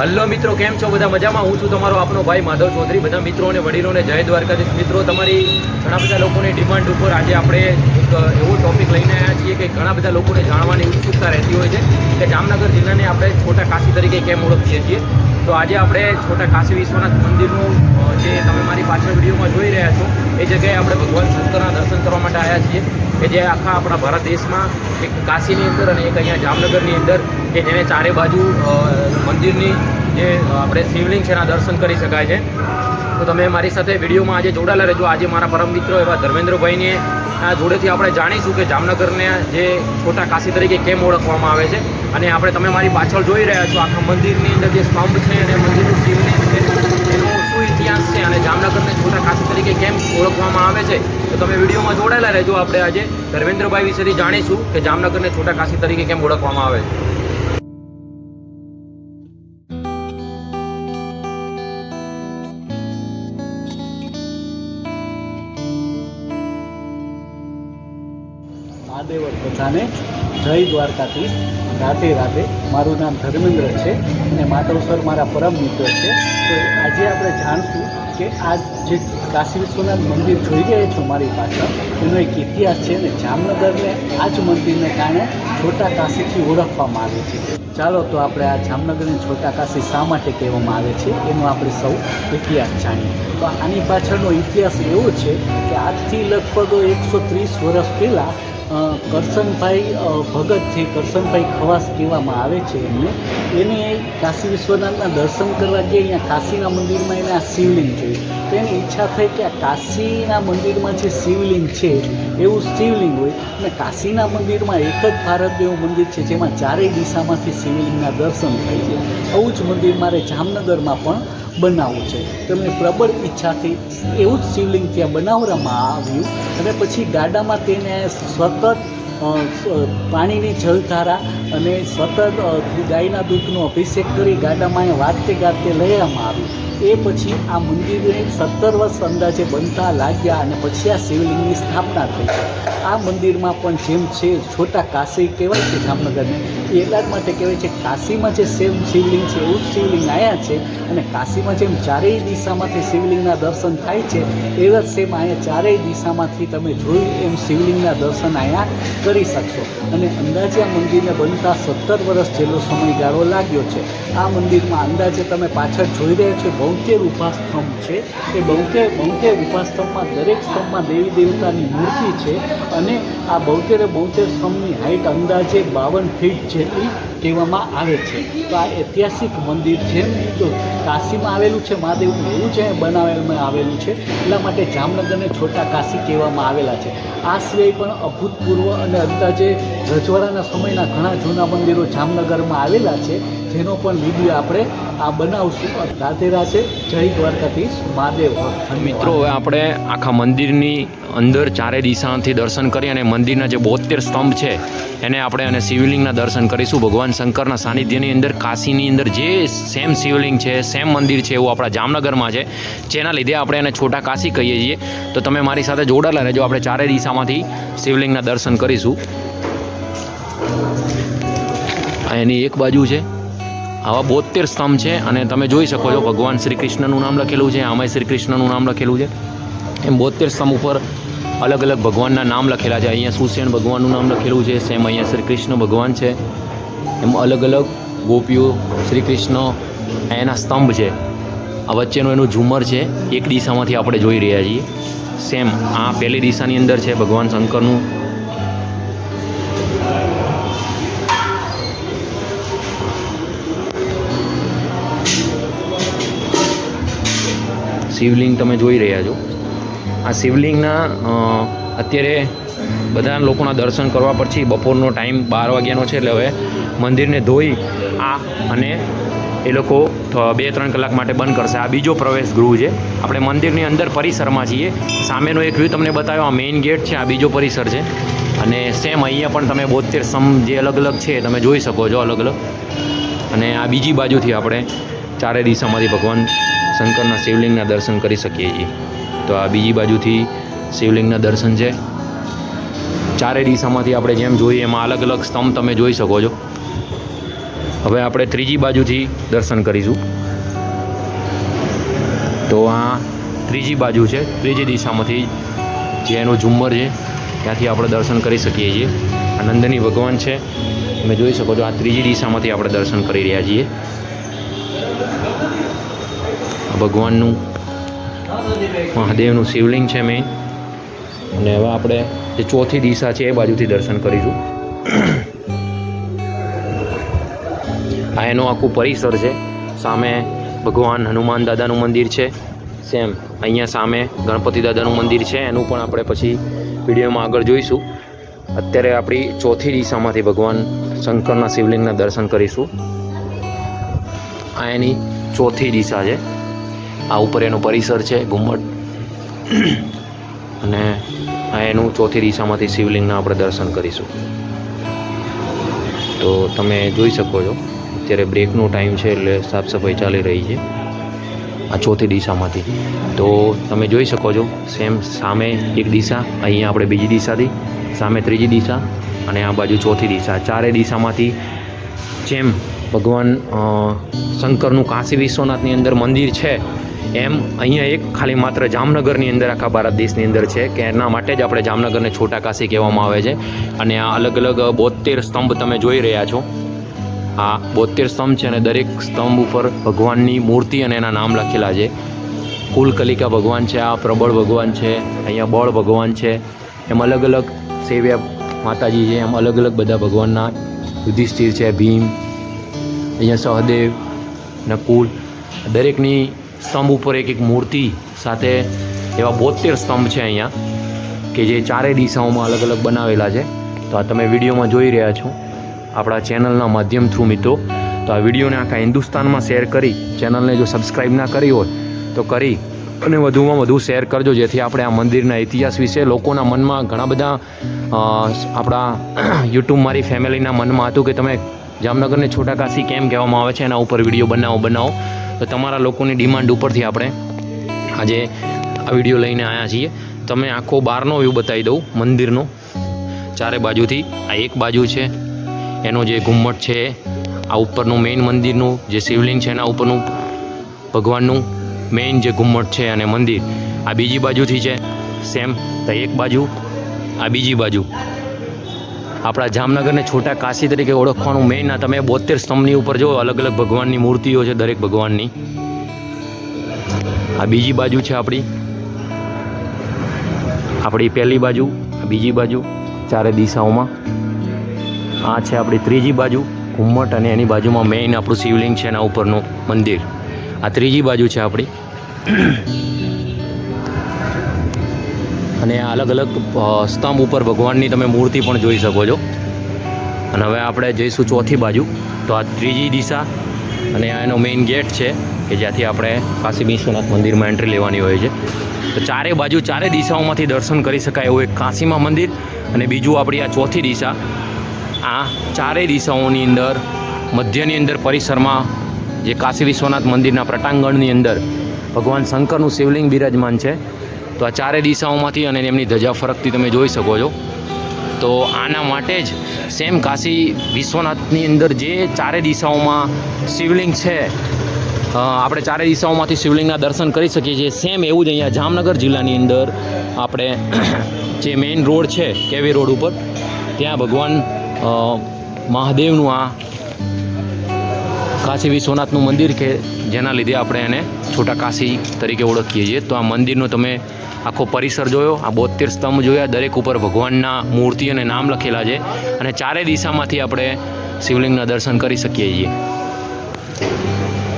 Hello મિત્રો, કેમ છો? બધા મજામાં? હું છું તમારો આપનો ભાઈ માધવ ચૌધરી. બધા મિત્રો અને વડીલોને જય દ્વારકાધીશ. મિત્રો, તમારી ઘણા બધા લોકોની ડિમાન્ડ ઉપર આજે આપણે એક એવો ટોપિક લઈને આવ્યા છીએ કે ઘણા બધા લોકોને જાણવાની ઉત્સુકતા રહેતી હોય છે કે જામનગર જિલ્લાને આપણે છોટા કાશી તરીકે કેમ ઓળખીએ છીએ? તો આજે આપણે છોટા કાશી વિશ્વનાથ મંદિરનું જે તમે મારી પાછળ વિડીયોમાં જોઈ રહ્યા છો, એ જગ્યાએ આપણે ભગવાન શંકરના દર્શન કરવા માટે આવ્યા છીએ, કે જે આખા આપણા ભારત દેશમાં એક કાશીની અંદર અને એક અહીંયા જામનગરની અંદર, કે જેને ચારે બાજુ મંદિરની જે આપણે શિવલિંગ છે એના દર્શન કરી શકાય છે. તો તમે મારી સાથે વિડીયોમાં આજે જોડાયેલા રહેજો. આજે મારા પરમ મિત્રો એવા ધર્મેન્દ્રભાઈને જોડેથી આપણે જાણીશું કે જામનગરને જે છોટા કાશી તરીકે કેમ ઓળખવામાં આવે છે. અને આપણે તમે મારી પાછળ જોઈ રહ્યા છો આખા મંદિરની અંદર જે સ્તંભ છે અને મંદિરનું શિવલિંગ એનો શું ઇતિહાસ છે અને જામનગરને છોટા કાશી તરીકે કેમ ઓળખવામાં આવે છે. તો તમે વિડીયોમાં જોડાયેલા રહેજો. આપણે આજે ધર્મેન્દ્રભાઈ વિશેથી જાણીશું કે જામનગરને છોટા કાશી તરીકે કેમ ઓળખવામાં આવે છે. જય દ્વારકાથી રાધે રાધે મારું નામ ધર્મેન્દ્ર છે અને માધવસર મારા પરમ મિત્ર છે. તો આજે આપણે જાણશું કે આ જે કાશી વિશ્વનાથ મંદિર જોઈ રહ્યા છો મારી પાછળ, એનો એક ઇતિહાસ છે અને જામનગરને આ જ મંદિરને કારણે છોટા કાશીથી ઓળખવામાં આવે છે. ચાલો તો આપણે આ જામનગરને છોટા કાશી શા માટે કહેવામાં આવે છે, એનો આપણે સૌ ઇતિહાસ જાણીએ. તો આની પાછળનો ઇતિહાસ એવો છે કે આજથી લગભગ એકસો ત્રીસ વર્ષ પહેલાં કરશનભાઈ ભગત ભગતથી કરશનભાઈ ખવાસ કહેવામાં આવે છે એમને. એને કાશી વિશ્વનાથના દર્શન કરવા જઈએ અહીંયા કાશીના મંદિરમાં એને આ શિવલિંગ જોયું. તો એની ઈચ્છા થઈ કે આ કાશીના મંદિરમાં જે શિવલિંગ છે, એવું શિવલિંગ હોય. અને કાશીના મંદિરમાં એક જ ભારત એવું મંદિર છે, જેમાં ચારેય દિશામાંથી શિવલિંગના દર્શન થાય છે. આવું જ મંદિર મારે જામનગરમાં પણ બનાવવું છે. તેમની પ્રબળ ઈચ્છાથી એવું જ શિવલિંગ ત્યાં બનાવવામાં આવ્યું. અને પછી ગાડામાં તેને સતત પાણીની જલધારા અને સતત ગાયના દૂધનો અભિષેક કરી ગાડામાં અહીંયા ગાતે લઈ લઈવામાં આવ્યું. એ પછી આ મંદિરને સત્તર વર્ષ અંદાજે બનતા લાગ્યા અને પછી આ શિવલિંગની સ્થાપના થઈ. આ મંદિરમાં પણ જેમ છે છોટા કાશી કહેવાય છે જામનગરને, એ એટલા માટે કહેવાય છે કાશીમાં જે સેમ શિવલિંગ છે, એવું શિવલિંગ અહીંયા છે અને કાશીમાં જેમ ચારેય દિશામાંથી શિવલિંગના દર્શન થાય છે, એવા સેમ અહીંયા ચારેય દિશામાંથી તમે જોયું એમ શિવલિંગના દર્શન અહીંયા કરી શકશો. અને અંદાજે આ મંદિરને બનતા સત્તર વર્ષ જેટલો સમયગાળો લાગ્યો છે. આ મંદિરમાં અંદાજે તમે પાછળ જોઈ રહ્યા છો બોતેર ઉપાસ્તંભ છે. એ બોતેર બોતેર ઉપાસ્તંભમાં દરેક સ્તંભમાં દેવી દેવતાની મૂર્તિ છે અને આ બોતેરે બોતેર સ્તંભની હાઇટ અંદાજે બાવન ફીટ જેટલી કહેવામાં આવે છે. તો આ ઐતિહાસિક મંદિર છે. જો કાશીમાં આવેલું છે મહાદેવનું એવું જ બનાવેલું આવેલું છે. એટલા માટે જામનગરને છોટા કાશી કહેવામાં આવેલા છે. આ સિવાય પણ અભૂતપૂર્વ અને અંદાજે રજવાડાના સમયના ઘણા જૂના મંદિરો જામનગરમાં આવેલા છે. જેનો પણ વીડિયો આપણે આ બનાવશું. રાધે રાધે જય દ્વારકાધીશ મહાદેવ. મિત્રો આપણે આખા મંદિરની અંદર ચારે દિશાથી દર્શન કરી અને મંદિરના જે બોતેર સ્તંભ છે, એને આપણે અને શિવલિંગના દર્શન કરીશું. ભગવાન શંકરના સાનિધ્યની અંદર, કાશીની અંદર જે સેમ શિવલિંગ છે, સેમ મંદિર છે એવું આપણા જામનગરમાં છે, જેના લીધે આપણે એને છોટા કાશી કહીએ છીએ. તો તમે મારી સાથે જોડાયેલા રહેજો. આપણે ચારે દિશામાંથી શિવલિંગના દર્શન કરીશું. એની એક બાજુ છે. આવા બોતેર સ્તંભ છે અને તમે જોઈ શકો છો ભગવાન શ્રી કૃષ્ણનું નામ લખેલું છે, આમાંય શ્રી કૃષ્ણનું નામ લખેલું છે. એમ બોતેર સ્તંભ ઉપર અલગ અલગ ભગવાનના નામ લખેલા છે. અહીંયા સુસેન ભગવાનનું નામ લખેલું છે, સેમ અહીંયા શ્રી કૃષ્ણ ભગવાન છે. એમ અલગ અલગ ગોપીઓ શ્રી કૃષ્ણ એના સ્તંભ છે. આ વચ્ચેનું એનું ઝુમર છે, એક દિશામાંથી આપણે જોઈ રહ્યા છીએ. સેમ આ પહેલી દિશાની અંદર છે ભગવાન શંકરનું. શિવલિંગ તમે જોઈ રહ્યા છો. આ શિવલિંગના અત્યારે બધા લોકોના દર્શન કરવા પછી બપોરનો ટાઈમ બાર વાગ્યાનો છે એટલે હવે મંદિરને ધોઈ આ અને એ લોકો બે ત્રણ કલાક માટે બંધ કરશે. આ બીજો પ્રવેશ ગૃહ છે. આપણે મંદિરની અંદર પરિસરમાં છીએ. સામેનો એક વ્યૂ તમને બતાવ્યો, આ મેઇન ગેટ છે, આ બીજો પરિસર છે. અને સેમ અહીંયા પણ તમે બોતેર સમ જે અલગ અલગ છે, તમે જોઈ શકો છો અલગ અલગ. અને આ બીજી બાજુથી આપણે ચારે દિશામાંથી ભગવાન શંકરના શિવલિંગના દર્શન કરી શકીએ છીએ. તો આ બીજી બાજુથી શિવલિંગના દર્શન છે. ચારે દિશામાંથી આપણે જેમ જોઈએ એમાં અલગ અલગ સ્તંભ તમે જોઈ શકો છો. હવે આપણે ત્રીજી બાજુથી દર્શન કરીશું. તો આ ત્રીજી બાજુ છે. ત્રીજી દિશામાંથી જે એનું ઝુમ્મર છે, ત્યાંથી આપણે દર્શન કરી શકીએ છીએ. આ નંદની ભગવાન છે. તમે જોઈ શકો છો આ ત્રીજી દિશામાંથી આપણે દર્શન કરી રહ્યા છીએ. ભગવાનનું, મહાદેવનું શિવલિંગ છે મેઇન અને હવે આપણે જે ચોથી દિશા છે એ બાજુથી દર્શન કરીશું. આ એનું આખું પરિસર છે. સામે ભગવાન હનુમાન દાદાનું મંદિર છે. સેમ અહીંયા સામે ગણપતિ દાદાનું મંદિર છે. એનું પણ આપણે પછી વિડીયોમાં આગળ જોઈશું. અત્યારે આપણી ચોથી દિશામાંથી ભગવાન શંકરના શિવલિંગના દર્શન કરીશું. આ એની ચોથી દિશા છે. આ ઉપર એનું પરિસર છે ઘુમ્મટ અને આ એનું ચોથી દિશામાંથી શિવલિંગના આપણે દર્શન કરીશું. તો તમે જોઈ શકો છો, અત્યારે બ્રેકનો ટાઈમ છે એટલે સાફ સફાઈ ચાલી રહી છે આ ચોથી દિશામાંથી. તો તમે જોઈ શકો છો, સેમ સામે એક દિશા, અહીંયા આપણે બીજી દિશાથી, સામે ત્રીજી દિશા, અને આ બાજુ ચોથી દિશા. ચારે દિશામાંથી જેમ ભગવાન શંકરનું કાશી વિશ્વનાથની અંદર મંદિર છે. એમ અહીંયા એક ખાલી માત્ર જામનગરની અંદર આખા ભારત દેશની અંદર છે કે એના માટે જ આપણે જામનગરને છોટા કાશી કહેવામાં આવે છે. અને આ અલગ અલગ બોતેર સ્તંભ તમે જોઈ રહ્યા છો. આ બોતેર સ્તંભ છે અને દરેક સ્તંભ ઉપર ભગવાનની મૂર્તિ અને એના નામ લખેલા છે. કુલકલિકા ભગવાન છે, આ પ્રબળ ભગવાન છે, અહીંયા બળ ભગવાન છે. એમ અલગ અલગ સેવ્યા માતાજી છે, એમ અલગ અલગ બધા ભગવાનના યુધિષ્ઠિર છે, ભીમ અહીંયા સહદેવ નકુલ દરેકની સ્તંભ ઉપર એક એક મૂર્તિ સાથે એવા બોતેર સ્તંભ છે અહીંયા, કે જે ચારેય દિશાઓમાં અલગ અલગ બનાવેલા છે. તો આ તમે વિડીયોમાં જોઈ રહ્યા છો આપણા ચેનલના માધ્યમ થ્રુ મિત્રો. તો આ વિડીયોને આખા હિન્દુસ્તાનમાં શેર કરી, ચેનલને જો સબસ્ક્રાઈબ ના કરી હોય, તો કરી અને વધુમાં વધુ શેર કરજો, જેથી આપણે આ મંદિરના ઇતિહાસ વિશે લોકોના મનમાં ઘણા બધા આપણા યુટ્યુબ મારી ફેમિલીના મનમાં હતું કે તમે જામનગરને છોટા કાશી કેમ કહેવામાં આવે છે, એના ઉપર વીડિયો બનાવો બનાવો. તો તમારા લોકોની ડિમાન્ડ ઉપરથી આપણે આજે આ વીડિયો લઈને આવ્યા છીએ. તમે આખો બહારનો વ્યૂ બતાવી દઉં, મંદિરનો. ચારે બાજુથી આ એક બાજુ છે, એનો જે ઘુમ્મટ છે, આ ઉપરનું મેઇન મંદિરનું જે શિવલિંગ છે, એના ઉપરનું ભગવાનનું મેઇન જે ઘુમ્મટ છે અને મંદિર. આ બીજી બાજુથી છે સેમ તો એક બાજુ, આ બીજી બાજુ. આપણા જામનગરને છોટા કાશી તરીકે ઓળખવાનું મેઇન આ તમે બોતેર સ્તંભની ઉપર જો અલગ અલગ ભગવાનની મૂર્તિઓ છે દરેક ભગવાનની. આ બીજી બાજુ છે આપણી. આપણી પહેલી બાજુ બીજી બાજુ, ચારે દિશાઓમાં. આ છે આપણી ત્રીજી બાજુ, ઘુમ્મટ અને એની બાજુમાં મેઇન આપણું શિવલિંગ છે એના ઉપરનું મંદિર. આ ત્રીજી બાજુ છે આપણી. અને અલગ અલગ સ્તંભ ઉપર ભગવાનની તમે મૂર્તિ પણ જોઈ શકો છો. અને હવે આપણે જઈશું ચોથી બાજુ. તો આ ત્રીજી દિશા અને આ એનો મેઇન ગેટ છે કે જ્યાંથી આપણે કાશી વિશ્વનાથ મંદિરમાં એન્ટ્રી લેવાની હોય છે. તો ચારે બાજુ, ચારે દિશાઓમાંથી દર્શન કરી શકાય એવું એક કાશીમાં મંદિર અને બીજું આપણી આ ચોથી દિશા. આ ચારેય દિશાઓની અંદર, મધ્યની અંદર પરિસરમાં જે કાશી વિશ્વનાથ મંદિરના પ્રટાંગણની અંદર ભગવાન શંકરનું શિવલિંગ બિરાજમાન છે. તો આ ચારે દિશાઓમાંથી અને એમની ધજા ફરકથી તમે જોઈ શકો છો. તો આના માટે જ સેમ કાશી વિશ્વનાથની અંદર જે ચારે દિશાઓમાં શિવલિંગ છે આપણે ચારે દિશાઓમાંથી શિવલિંગના દર્શન કરી શકીએ છીએ. સેમ એવું જ અહીંયા જામનગર જિલ્લાની અંદર આપણે જે મેઇન રોડ છે, કેવી રોડ ઉપર, ત્યાં ભગવાન મહાદેવનું આ કાશી વિશ્વનાથનું મંદિર કે જેના લીધે આપણે એને છોટા કાશી તરીકે ઓળખીએ છીએ. તો આ મંદિરનો તમે આખો પરિસર જોયો, આ બોતેર સ્તંભ જોયા, દરેક ઉપર ભગવાનના મૂર્તિ અને નામ લખેલા છે અને ચારે દિશામાંથી આપણે શિવલિંગના દર્શન કરી શકીએ છીએ.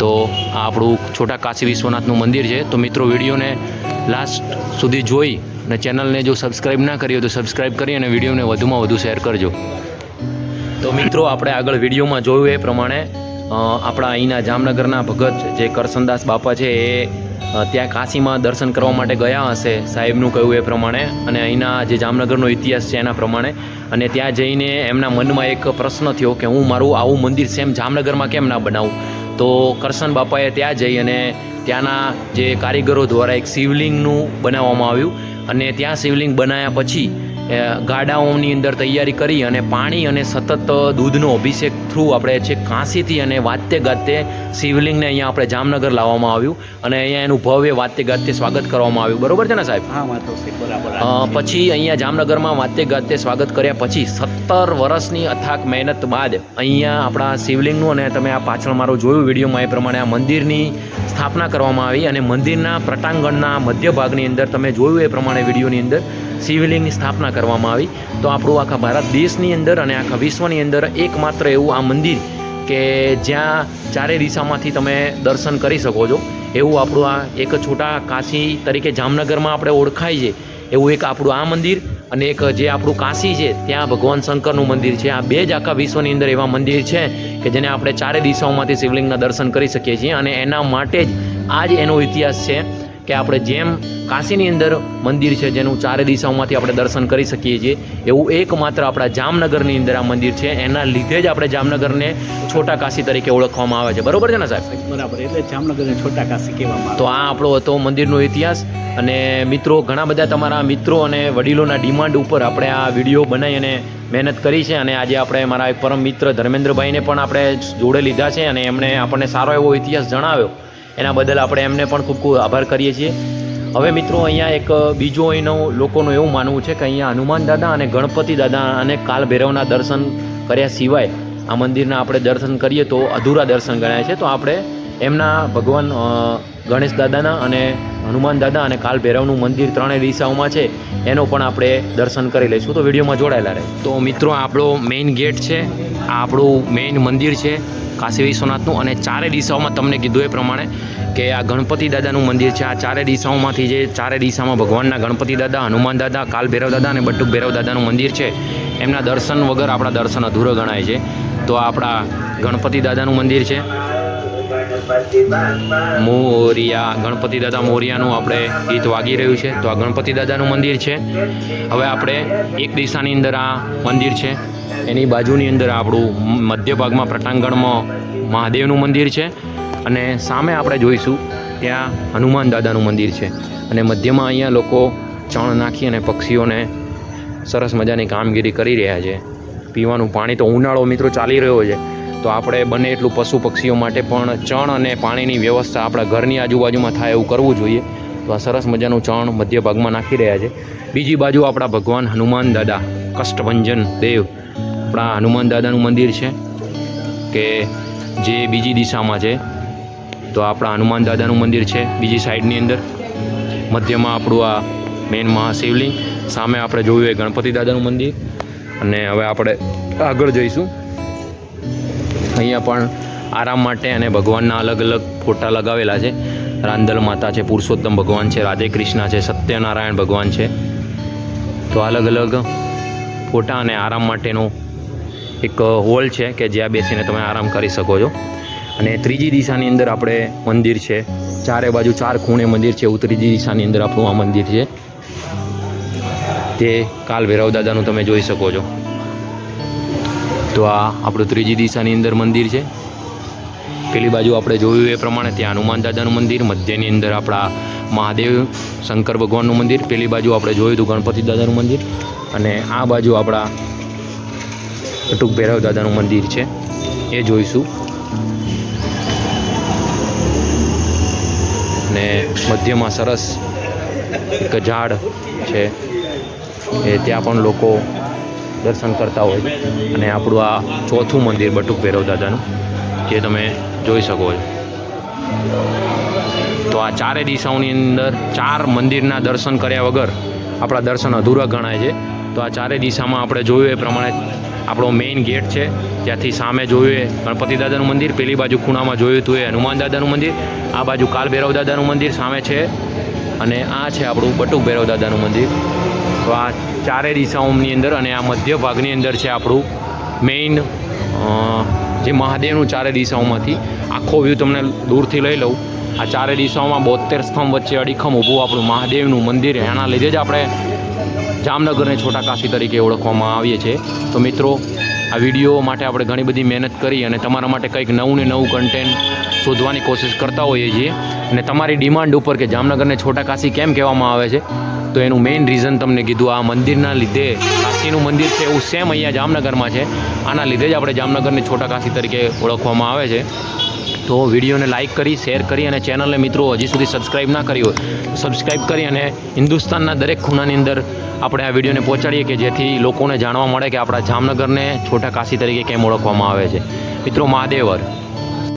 તો આ આપણું છોટા કાશી વિશ્વનાથનું મંદિર છે. તો મિત્રો, વિડીયોને લાસ્ટ સુધી જોઈ અને ચેનલને જો સબસ્ક્રાઈબ ના કરી હોય તો સબસ્ક્રાઈબ કરી અને વિડીયોને વધુમાં વધુ શેર કરજો. તો મિત્રો, આપણે આગળ વિડીયોમાં જોયું એ પ્રમાણે આપણા અહીંના જામનગરના ભગત જે કરસનદાસ બાપા છે, એ ત્યાં કાશીમાં દર્શન કરવા માટે ગયા હશે, સાહેબનું કહ્યું એ પ્રમાણે. અને અહીંના જે જામનગરનો ઇતિહાસ છે એના પ્રમાણે. અને ત્યાં જઈને એમના મનમાં એક પ્રશ્ન થયો કે હું મારું આવું મંદિર સેમ જામનગરમાં કેમ ના બનાવું? તો કરસન બાપાએ ત્યાં જઈ અને ત્યાંના જે કારીગરો દ્વારા એક શિવલિંગનું બનાવવામાં આવ્યું. અને ત્યાં શિવલિંગ બનાવ્યા પછી ગાડાઓની અંદર તૈયારી કરી અને પાણી અને સતત દૂધનો અભિષેક થ્રુ આપણે છે કાંસીથી અને વાતે ગાતે શિવલિંગને અહીંયા આપણે જામનગર લાવવામાં આવ્યું અને અહીંયા એનું ભવ્ય વાતે ગાતે સ્વાગત કરવામાં આવ્યું. બરોબર છે ને સાહેબ? હા બરાબર. પછી અહીંયા જામનગરમાં વાતે ગાતે સ્વાગત કર્યા પછી સત્તર વર્ષની અથાક મહેનત બાદ અહીંયા આપણા શિવલિંગનું અને તમે આ પાછળ મારું જોયું વિડીયોમાં એ પ્રમાણે આ મંદિરની સ્થાપના કરવામાં આવી અને મંદિરના પ્રટાંગણના મધ્ય ભાગની અંદર તમે જોયું એ પ્રમાણે વિડીયોની અંદર શિવલિંગની સ્થાપના કરવામાં આવી. તો આપણું આખા ભારત દેશની અંદર અને આખા વિશ્વની અંદર એકમાત્ર એવું આ મંદિર કે જ્યાં ચારે દિશામાંથી તમે દર્શન કરી શકો છો. એવું આપણું આ એક છોટા કાશી તરીકે જામનગરમાં આપણે ઓળખાય છે. એવું એક આપણું આ મંદિર અને એક જે આપણું કાશી છે, ત્યાં ભગવાન શંકરનું મંદિર છે. આ બે જ આખા વિશ્વની અંદર એવા મંદિર છે કે જેને આપણે ચારે દિશાઓમાંથી શિવલિંગના દર્શન કરી શકીએ છીએ અને એના માટે જ આ જ એનો ઇતિહાસ છે. કે આપણે જેમ કાશીની અંદર મંદિર છે જેનું ચારે દિશાઓમાંથી આપણે દર્શન કરી શકીએ છીએ એવું એકમાત્ર આપણા જામનગરની અંદર આ મંદિર છે. એના લીધે જ આપણે જામનગરને છોટા કાશી તરીકે ઓળખવામાં આવે છે. બરોબર છે ને સાહેબ? બરાબર એટલે જામનગરને છોટા કાશી કહેવામાં તો આ આપણો હતો મંદિરનો ઇતિહાસ. અને મિત્રો ઘણા બધા તમારા મિત્રો અને વડીલોના ડિમાન્ડ ઉપર આપણે આ વીડિયો બનાવી અને મહેનત કરી છે. અને આજે આપણે મારા એક પરમ મિત્ર ધર્મેન્દ્રભાઈને પણ આપણે જોડે લીધા છે અને એમણે આપણને સારો એવો ઇતિહાસ જણાવ્યો. એના બદલ આપણે એમને પણ ખૂબ ખૂબ આભાર કરીએ છીએ. હવે મિત્રો, અહીંયા એક બીજો અહીંનો લોકોનું એવું માનવું છે કે અહીંયા હનુમાન દાદા અને ગણપતિ દાદા અને કાલ ભૈરવના દર્શન કર્યા સિવાય આ મંદિરના આપણે દર્શન કરીએ તો અધૂરા દર્શન ગણાય છે. તો આપણે એમના ભગવાન ગણેશ દાદાના અને હનુમાન દાદા અને કાલ ભૈરવનું મંદિર ત્રણેય દિશાઓમાં છે, એનો પણ આપણે દર્શન કરી લઈશું. તો વિડીયોમાં જોડાયેલા રહે. તો મિત્રો, આપણો મેઇન ગેટ છે, આ આપણું મેઇન મંદિર છે કાશી વિશ્વનાથનું અને ચારે દિશાઓમાં તમને કીધું એ પ્રમાણે કે આ ગણપતિ દાદાનું મંદિર છે. આ ચારે દિશાઓમાંથી જે ચારે દિશામાં ભગવાનના ગણપતિ દાદા, હનુમાન દાદા, કાલ ભૈરવ દાદા અને બટુક ભૈરવ દાદાનું મંદિર છે, એમના દર્શન વગર આપણા દર્શન અધૂરો ગણાય છે. તો આપણા ગણપતિ દાદાનું મંદિર છે. મોરિયા, ગણપતિ દાદા મોરિયાનું આપણે ગીત વાગી રહ્યું છે. તો આ ગણપતિ દાદાનું મંદિર છે. હવે આપણે એક દિશાની અંદર આ મંદિર છે. એની બાજુની અંદર આપણું મધ્ય ભાગમાં પ્રટાંગણમાં મહાદેવનું મંદિર છે. અને સામે આપણે જોઈશું, ત્યાં હનુમાન દાદાનું મંદિર છે. અને મધ્યમાં અહીંયા લોકો ચણ નાખી અને પક્ષીઓને સરસ મજાની કામગીરી કરી રહ્યા છે. પીવાનું પાણી તો ઉનાળો મિત્રો ચાલી રહ્યો છે. તો આપણે બને એટલું પશુ પક્ષીઓ માટે પણ ચણ અને પાણીની વ્યવસ્થા આપણા ઘરની આજુબાજુમાં થાય એવું કરવું જોઈએ. તો આ સરસ મજાનું ચણ મધ્ય ભાગમાં નાખી રહ્યા છે. બીજી બાજુ આપણા ભગવાન હનુમાન દાદા, કષ્ટભંજન દેવ. આપણા હનુમાન દાદાનું મંદિર છે કે જે બીજી દિશામાં છે. તો આપણા હનુમાન દાદાનું મંદિર છે બીજી સાઈડની અંદર. મધ્યમાં આપણું આ મેન મહાશિવલિંગ. સામે આપણે જોયું એ ગણપતિ દાદાનું મંદિર. અને હવે આપણે આગળ જઈશું. અહીંયા પણ આરામ માટે અને ભગવાનના અલગ અલગ ફોટા લગાવેલા છે. રાંદલ માતા છે, પુરુષોત્તમ ભગવાન છે, રાધે કૃષ્ણ છે, સત્યનારાયણ ભગવાન છે. તો અલગ અલગ ફોટા અને આરામ માટેનો એક હોલ છે કે જ્યાં બેસીને તમે આરામ કરી શકો છો. અને ત્રીજી દિશાની અંદર આપણે મંદિર છે. ચારે બાજુ ચાર ખૂણે મંદિર છે, એવું ત્રીજી દિશાની અંદર આપણું આ મંદિર છે. તે કાલ ભૈરવ દાદાનું તમે જોઈ શકો છો. તો આ આપણું ત્રીજી દિશાની અંદર મંદિર છે. પેલી બાજુ આપણે જોયું એ પ્રમાણે ત્યાં હનુમાન દાદાનું મંદિર, મધ્યની અંદર આપણા મહાદેવ, શંકર ભગવાનનું મંદિર, પેલી બાજુ આપણે જોયું હતું ગણપતિ દાદાનું મંદિર અને આ બાજુ આપણા અટુક ભૈરવ દાદાનું મંદિર છે. એ જોઈશું. ને મધ્યમાં સરસ એક ઝાડ છે. એ ત્યાં પણ લોકો દર્શન કરતા હોય અને આપણું આ ચોથું મંદિર બટુક ભૈરવ દાદાનું, જે તમે જોઈ શકો છો. તો આ ચારે દિશાઓની અંદર ચાર મંદિરના દર્શન કર્યા વગર આપણા દર્શન અધૂરા ગણાય છે. તો આ ચારે દિશામાં આપણે જોયું એ પ્રમાણે આપણો મેઇન ગેટ છે. ત્યાંથી સામે જોયું ગણપતિ દાદાનું મંદિર, પેલી બાજુ ખૂણામાં જોયું હતું એ હનુમાન દાદાનું મંદિર, આ બાજુ કાલ ભૈરવ દાદાનું મંદિર સામે છે. અને આ છે આપણું બટુક ભૈરવ દાદાનું મંદિર. તો આ ચારે દિશાઓની અંદર અને આ મધ્ય ભાગની અંદર છે આપણું મેઇન જે મહાદેવનું ચારે દિશાઓમાંથી. આખો વ્યૂ તમને દૂરથી લઈ લઉં. આ ચારે દિશાઓમાં બોતેર સ્તંભ વચ્ચે અડીખમ ઊભું આપણું મહાદેવનું મંદિર. એના લીધે જ આપણે જામનગરને છોટા કાશી તરીકે ઓળખવામાં આવીએ છીએ. તો મિત્રો, આ વીડિયો માટે આપણે ઘણી બધી મહેનત કરી અને તમારા માટે કંઈક નવું ને નવું કન્ટેન્ટ શોધવાની કોશિશ કરતા હોઈએ છીએ. અને તમારી ડિમાન્ડ ઉપર કે જામનગરને છોટા કાશી કેમ કહેવામાં આવે છે? તો એનું મેઇન રીઝન તમને કીધું, આ મંદિરના લીધે કાશીનું મંદિર છે એવું સેમ અહીંયા જામનગરમાં છે. આના લીધે જ આપણે જામનગરને છોટા કાશી તરીકે ઓળખવામાં આવે છે. તો વિડીયોને લાઇક કરી શેર કરી અને ચેનલને મિત્રો હજી સુધી સબસ્ક્રાઈબ ના કરી હોય સબસ્ક્રાઈબ કરી અને હિન્દુસ્તાનના દરેક ખૂણાની અંદર આપણે આ વિડીયોને પહોંચાડીએ કે જેથી લોકોને જાણવા મળે કે આપણા જામનગરને છોટા કાશી તરીકે કેમ ઓળખવામાં આવે છે. મિત્રો મહાદેવર